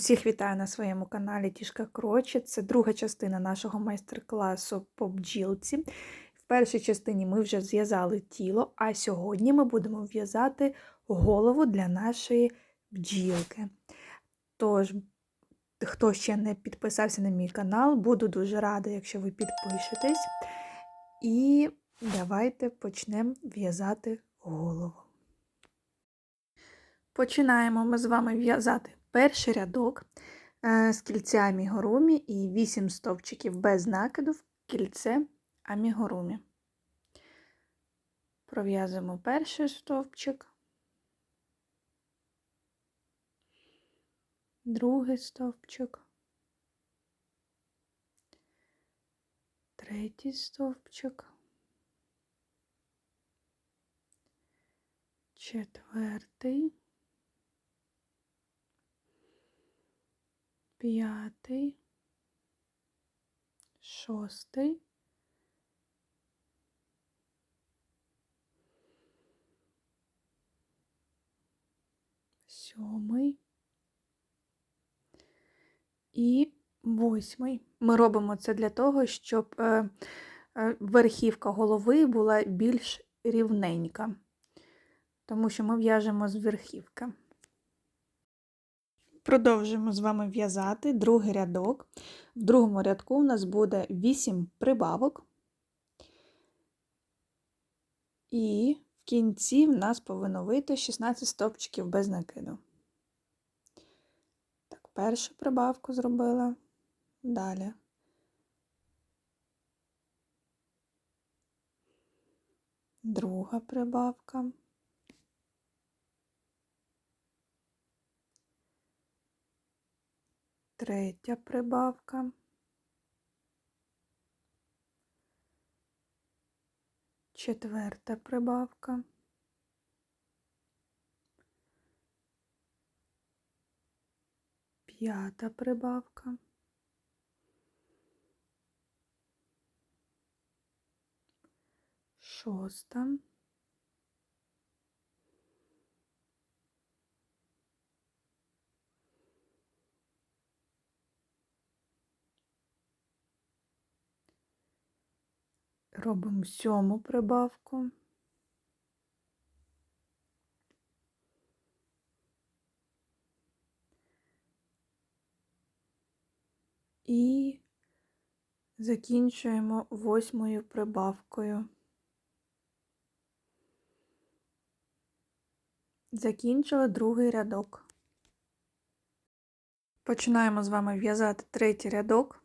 Усіх вітаю на своєму каналі Тішка Кроче. Це друга частина нашого майстер-класу по бджілці. В першій частині ми вже зв'язали тіло, а сьогодні ми будемо в'язати голову для нашої бджілки. Тож, хто ще не підписався на мій канал, буду дуже рада, якщо ви підпишетесь. І давайте почнемо в'язати голову. Починаємо ми з вами в'язати перший рядок е, з кільця амігурумі і 8 стовпчиків без накиду в кільце амігурумі. Пров'язуємо перший стовпчик, другий стовпчик, третій стовпчик, четвертий. П'ятий, шостий, сьомий і восьмий. Ми робимо це для того, щоб е, е, верхівка голови була більш рівненька, тому що ми в'яжемо з верхівки. Продовжуємо з вами в'язати другий рядок. В другому рядку у нас буде 8 прибавок, і в кінці в нас повинно вийти 16 стопчиків без накиду. Так, першу прибавку зробила, далі. Друга прибавка. Третя прибавка, четверта прибавка, п'ята прибавка, шоста. Робимо сьому прибавку. І закінчуємо восьмою прибавкою. Закінчили другий рядок. Починаємо з вами в'язати третій рядок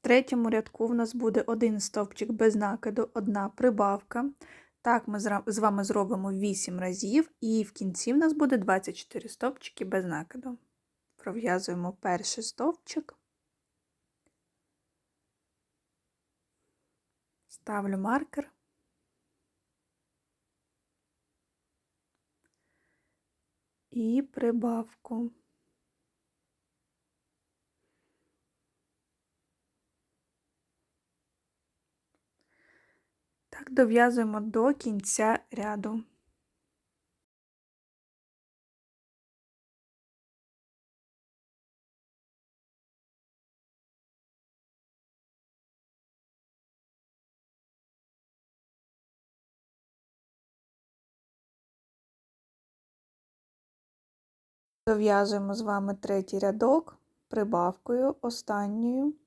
третьому рядку в нас буде один стовпчик без накиду, одна прибавка. Так, ми з вами зробимо 8 разів, і в кінці в нас буде 24 стовпчики без накиду. Пров'язуємо перший стовпчик, ставлю маркер. І прибавку. Так дов'язуємо до кінця ряду. Дов'язуємо з вами третій рядок прибавкою останньою.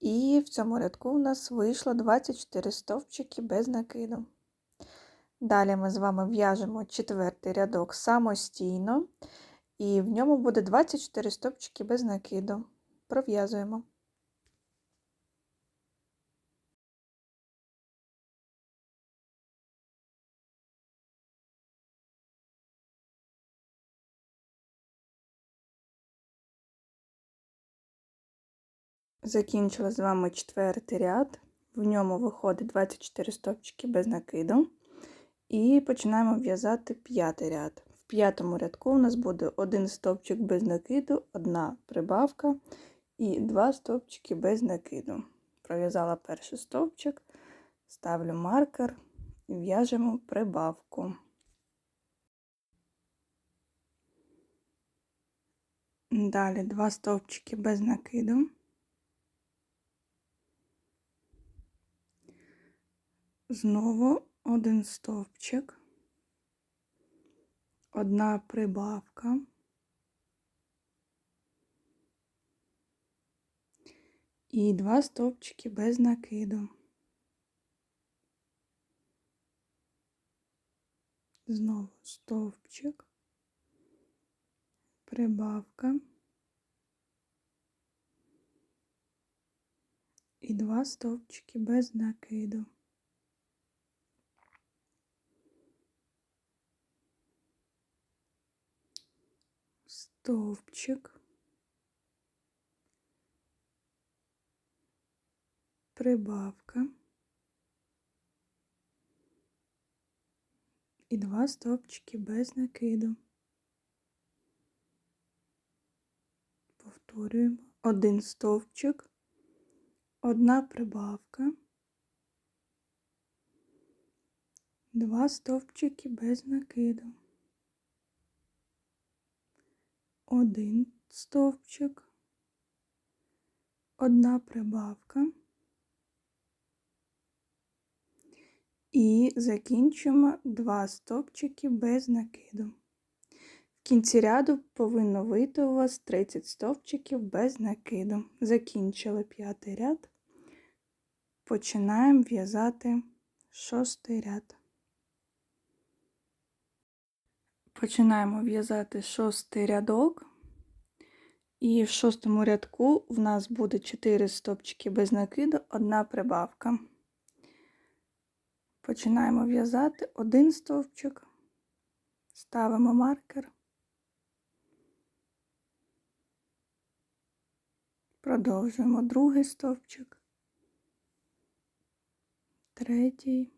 І в цьому рядку у нас вийшло 24 стовпчики без накиду. Далі ми з вами в'яжемо четвертий рядок самостійно, і в ньому буде 24 стовпчики без накиду. Пров'язуємо. Закінчила з вами четвертий ряд, в ньому виходить 24 стовпчики без накиду. І починаємо в'язати п'ятий ряд. В п'ятому рядку у нас буде один стовпчик без накиду, одна прибавка і два стовпчики без накиду. Пров'язала перший стовпчик, ставлю маркер і в'яжемо прибавку. Далі два стовпчики без накиду. Знову один стовпчик, одна прибавка. І два стовпчики без накиду. Знову стовпчик, прибавка і два стовпчики без накиду. Стовпчик, прибавка. і два стовпчики без накиду. Повторюємо один стовпчик, одна прибавка, два стовпчики без накиду, один стовпчик, одна прибавка. І закінчуємо два стовпчики без накиду. В кінці ряду повинно вийти у вас 30 стовпчиків без накиду. Закінчили п'ятий ряд. Починаємо в'язати шостий ряд. Починаємо в'язати шостий рядок. І в шостому рядку в нас буде 4 стовпчики без накиду, одна прибавка. Починаємо в'язати один стовпчик, ставимо маркер, продовжуємо другий стовпчик, третій,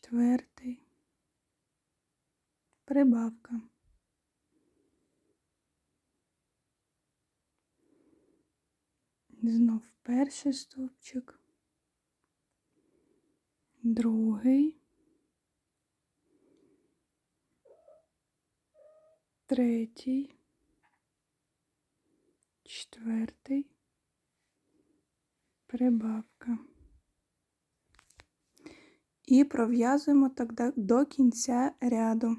четвертий, прибавка. Знов перший стовпчик. Другий, третій, четвертий, прибавка. І пров'язуємо так до кінця ряду.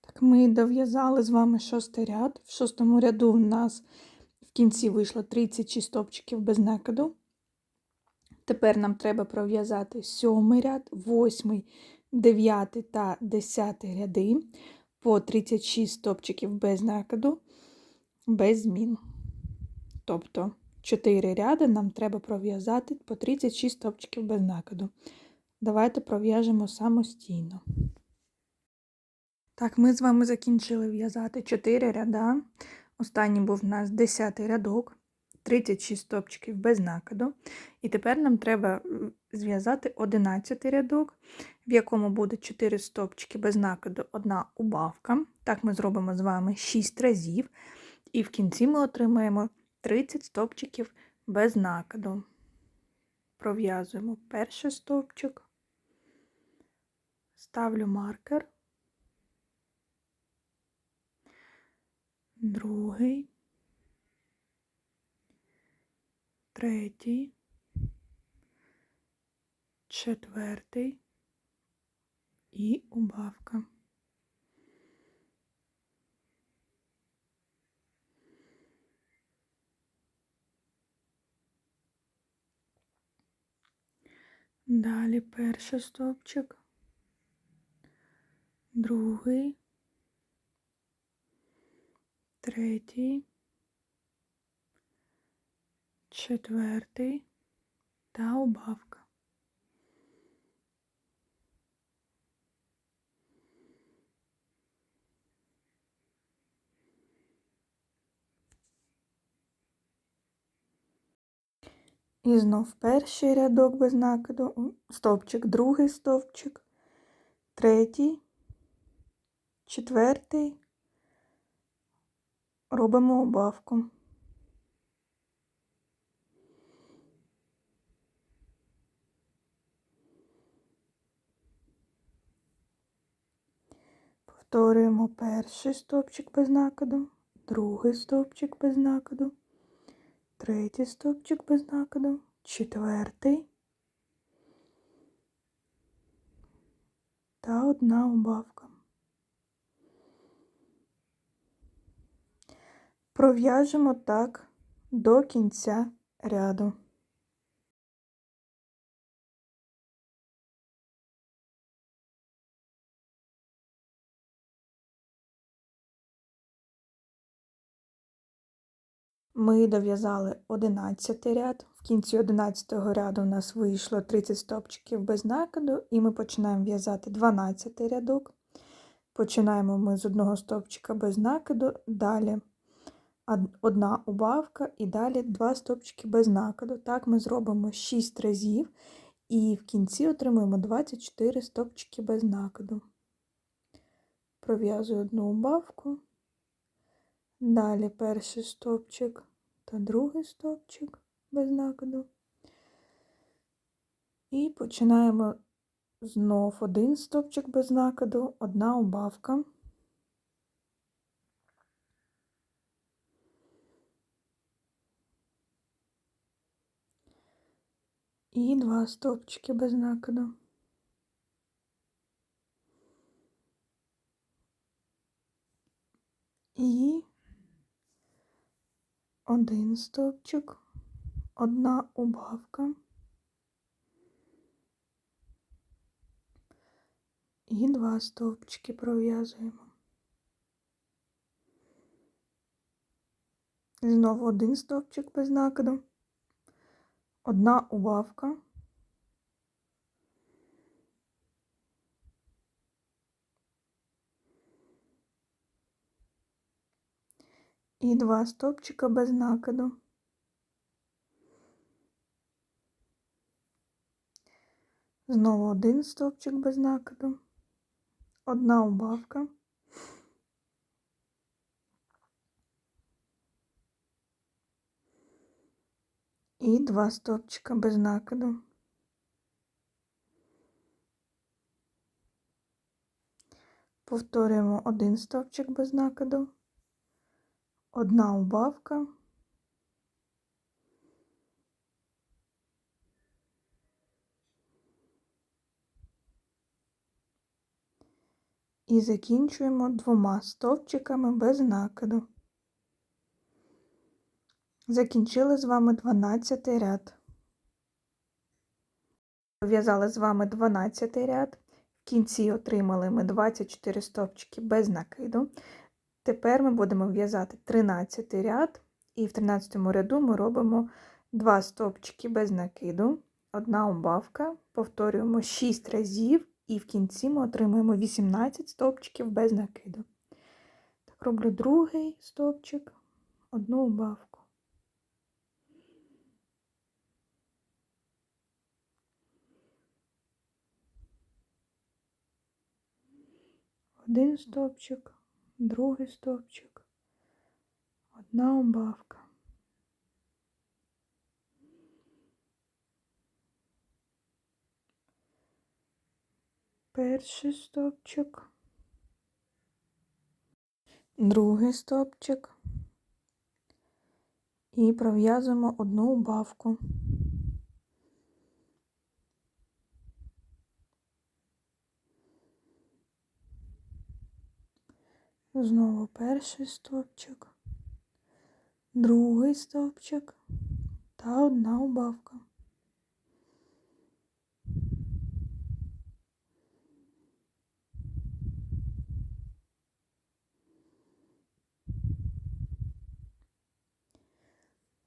Так, ми дов'язали з вами шостий ряд. В шостому ряду у нас в кінці вийшло 36 стопчиків без накиду. Тепер нам треба пров'язати сьомий ряд, восьмий, дев'ятий та десятий ряди по 36 стопчиків без накиду, без змін. Тобто 4 ряди нам треба пров'язати по 36 стопчиків без накиду. Давайте пров'яжемо самостійно. Так, ми з вами закінчили в'язати 4 ряда. Останній був у нас 10 рядок, 36 стопчиків без накиду. І тепер нам треба зв'язати 11 рядок, в якому буде 4 стопчики без накиду, одна убавка. Так, ми зробимо з вами 6 разів. І в кінці ми отримаємо 30 стопчиків без накиду. Пров'язуємо перший стовпчик, ставлю маркер. другий, третій, четвертий. І убавка. Далі перший стовпчик, другий, третій, четвертий та убавка. І знов перший рядок без накиду, стовпчик, другий стовпчик, третій, четвертий. Робимо убавку. Повторюємо перший стовпчик без накиду, другий стовпчик без накиду, третій стовпчик без накиду, четвертий та одна убавка. Пров'яжемо так до кінця ряду. Ми дов'язали 11 ряд. В кінці 11 ряду у нас вийшло 30 стопчиків без накиду, і ми починаємо в'язати 12 рядок. Починаємо ми з одного стопчика без накиду, далі одна убавка і далі два стопчики без накиду. Так ми зробимо 6 разів, і в кінці отримуємо 24 стопчики без накиду. Пров'язую одну убавку. Далі перший стовпчик та другий стовпчик без накиду. І починаємо знов один стовпчик без накиду, одна убавка. І два стовпчики без накиду. І один стовпчик, одна убавка і два стовпчики пров'язуємо. Знову один стовпчик без накиду, одна убавка. І два стопчика без накиду. Знову один стовпчик без накиду, одна убавка. І два стовпчика без накиду. Повторюємо один стовпчик без накиду одна убавка. І закінчуємо двома стовпчиками без накиду. Закінчили з вами 12 ряд. В'язали з вами 12 ряд. В кінці отримали ми 24 стовпчики без накиду. Тепер ми будемо в'язати 13 ряд, і в 13 ряду ми робимо 2 стовпчики без накиду, одна убавка, повторюємо 6 разів, і в кінці ми отримуємо 18 стовпчиків без накиду. Так, роблю другий стовпчик, одну убавку. Один стовпчик другий стовпчик, одна убавка. Перший стовпчик, другий стовпчик і пров'язуємо одну убавку. Знову перший стовпчик, другий стовпчик та одна убавка.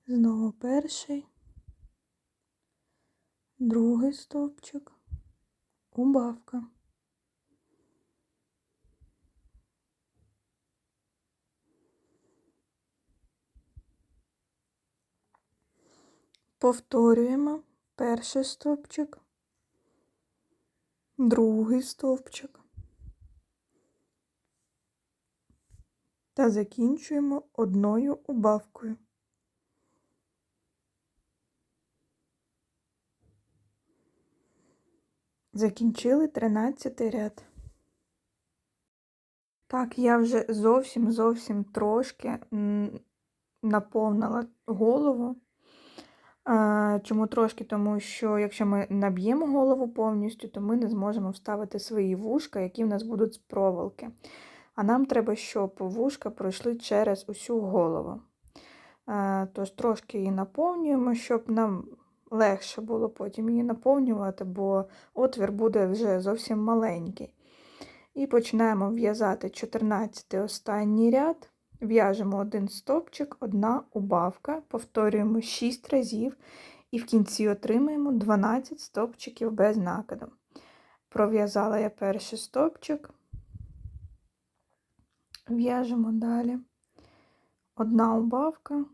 Знову перший, другий стовпчик, убавка. повторюємо перший стовпчик, другий стовпчик та закінчуємо одною убавкою. Закінчили 13 ряд. Так, я вже зовсім-зовсім трошки наповнила голову Чому трошки? Тому що якщо ми наб'ємо голову повністю, то ми не зможемо вставити свої вушка, які в нас будуть з проволоки. А нам треба, щоб вушка пройшли через усю голову. Тож трошки її наповнюємо, щоб нам легше було потім її наповнювати, бо отвір буде вже зовсім маленький. І починаємо в'язати 14 останній ряд. В'яжемо один стопчик, одна убавка, повторюємо 6 разів і в кінці отримаємо 12 стопчиків без накиду. Пров'язала я перший стопчик, в'яжемо далі одна убавка.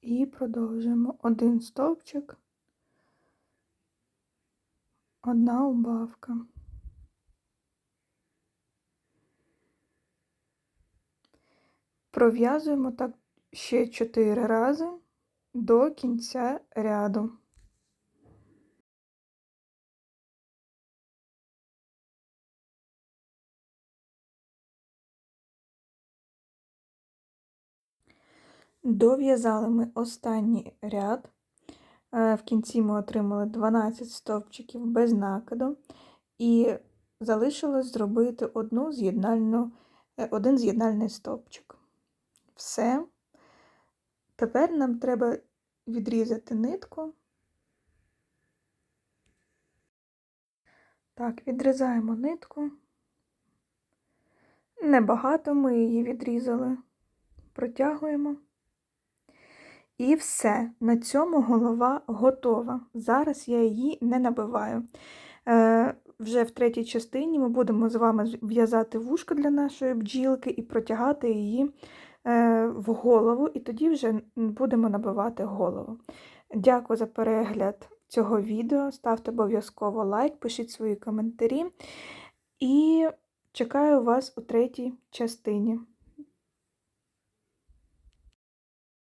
І продовжуємо один стовпчик, одна убавка. Пров'язуємо так ще 4 рази до кінця ряду. Дов'язали ми останній ряд. Е, в кінці ми отримали 12 стовпчиків без накиду, і залишилось зробити одну з'єднальну, е, один з'єднальний стовпчик. Все. Тепер нам треба відрізати нитку. Так, відрізаємо нитку. Небагато ми її відрізали, протягуємо. І все, на цьому голова готова. Зараз я її не набиваю. Е, Вже в третій частині ми будемо з вами в'язати вушка для нашої бджілки і протягати її е, в голову, і тоді вже будемо набивати голову. Дякую за перегляд цього відео. Ставте обов'язково лайк, пишіть свої коментарі. І чекаю вас у третій частині.